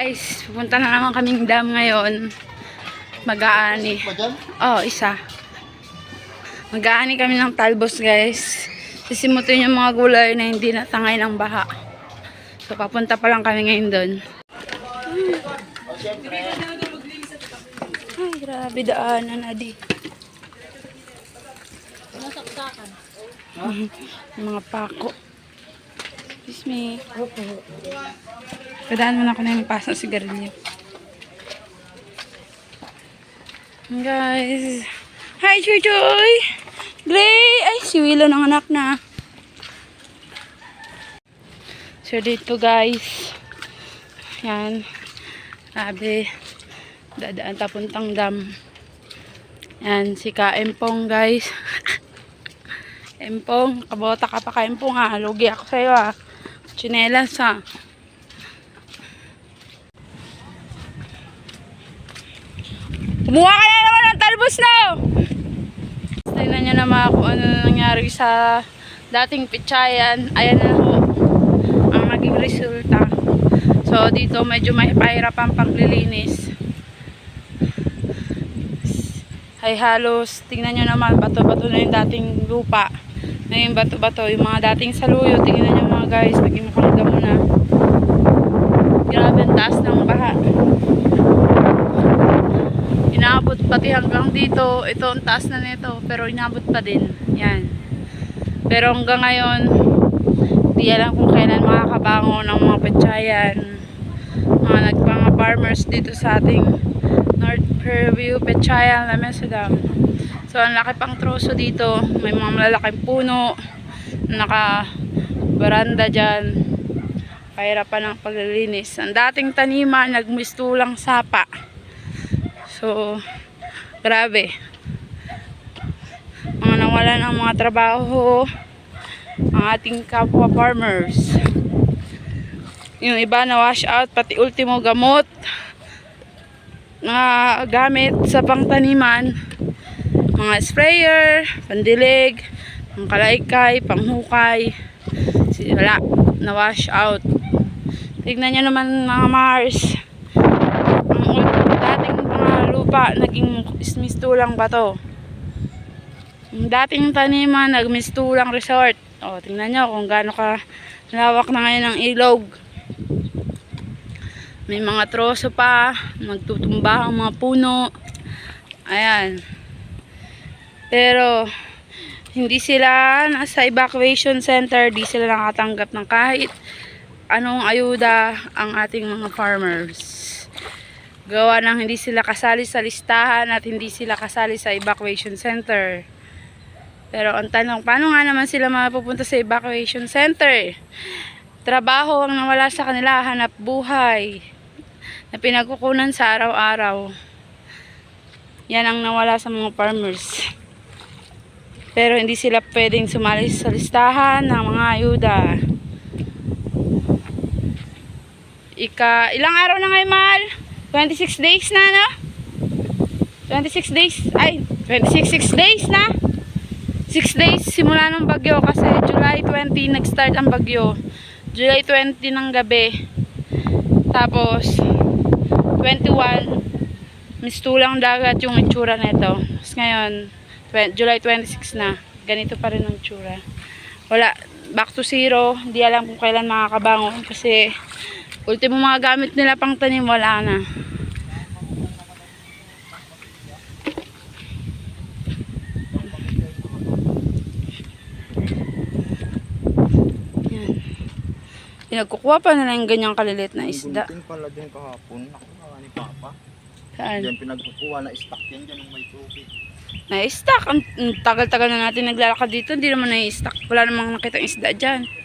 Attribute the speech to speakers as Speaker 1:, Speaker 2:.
Speaker 1: Guys, pupunta na naman kaming dam ngayon. Mag-aani. Oh, isa. Mag-aani kami ng talbos, guys. Sisimutin yung mga gulay na hindi natangay ng baha. So, papunta pa lang kami ngayon doon. Ay, grabe daanan, Adi. Yung mga pako. Excuse me. Padaan mo na ako na yung pasang sigarilyo. Guys. Hi, Chuchoy! Gray! Ay, si Willow ng anak na. So, dito guys. Yan. Sabi. Dadaan papuntang dam. Yan, si Ka Empong guys. Empong, kabota ka pa ka Empong ha. Lugi ako sa'yo ha. Chinelas ha. Kumuha ka na naman ng talbos na! Tingnan nyo naman kung ano nangyari sa dating pitsayan. Ayan na ho ang naging resulta. So, dito medyo may pahirapan paglilinis. Ay halos, tingnan nyo naman, bato-bato na yung dating lupa. Ngayon bato-bato, yung mga dating saluyo, tingnan nyo mga guys, naging mukhang damo na. Grabe ang taas ng baha. Inaabot pati hanggang dito. Ito ang taas na nito. Pero inabot pa din. Yan. Pero hanggang ngayon, di alam kung kailan makakabango ng mga petsayan. Mga nagpanga farmers dito sa ating North Fairview Petsayan, La Mesa Dam. So, ang laki pang troso dito. May mga malalaking puno. Naka baranda dyan. Kahirapan ng paglilinis. Ang dating taniman, nagmistulang sapa. So, grabe. Mga nawala ng mga trabaho ang ating kapwa farmers. Yung iba na wash out, pati ultimo gamot na gamit sa pangtaniman. Mga sprayer, pandilig, pangkalaykay, panghukay. Wala, na wash out. Tignan nyo naman mga Mars ang dating mga lupa naging mistulang bato. Yung dating taniman nagmistulang resort. O, tingnan nyo kung gaano ka lawak na ngayon ang ilog. May mga troso pa, magtutumba ang mga puno. Ayan. Pero, hindi sila nasa evacuation center, di sila nakatanggap ng kahit anong ayuda ang ating mga farmers. Gawa ng hindi sila kasali sa listahan at hindi sila kasali sa evacuation center. Pero ang tanong, paano nga naman sila mapupunta sa evacuation center? Trabaho ang nawala sa kanila, hanap buhay na pinagkukunan sa araw-araw. Yan ang nawala sa mga farmers. Pero hindi sila pwedeng sumali sa listahan ng mga ayuda. Ika, ilang araw na ngayon, mahal? 26 days na, no? 26 days, ay, 26 6 days na. 6 days simula ng bagyo kasi July 20 nag-start ang bagyo. July 20 ng gabi. Tapos, 21, mistulang dagat yung itsura nito. Tapos ngayon, July 26 na. Ganito pa rin ang itsura. Wala, back to zero. Hindi alam kung kailan makakabangon kasi ultimo mga gamit nila pang tanim, wala na. Yan. Pinagkukuha pa nila yung ganyang kalilit na isda.
Speaker 2: Gunting pala din kahapon. Ako nga ni Papa.
Speaker 1: Saan?
Speaker 2: Diyan pinagkukuha na stock yan dyan ng may tubig.
Speaker 1: Na-stock. Ang ang tagal-tagal na natin naglalakad dito. Hindi naman na-stock. Wala namang nakitang isda dyan.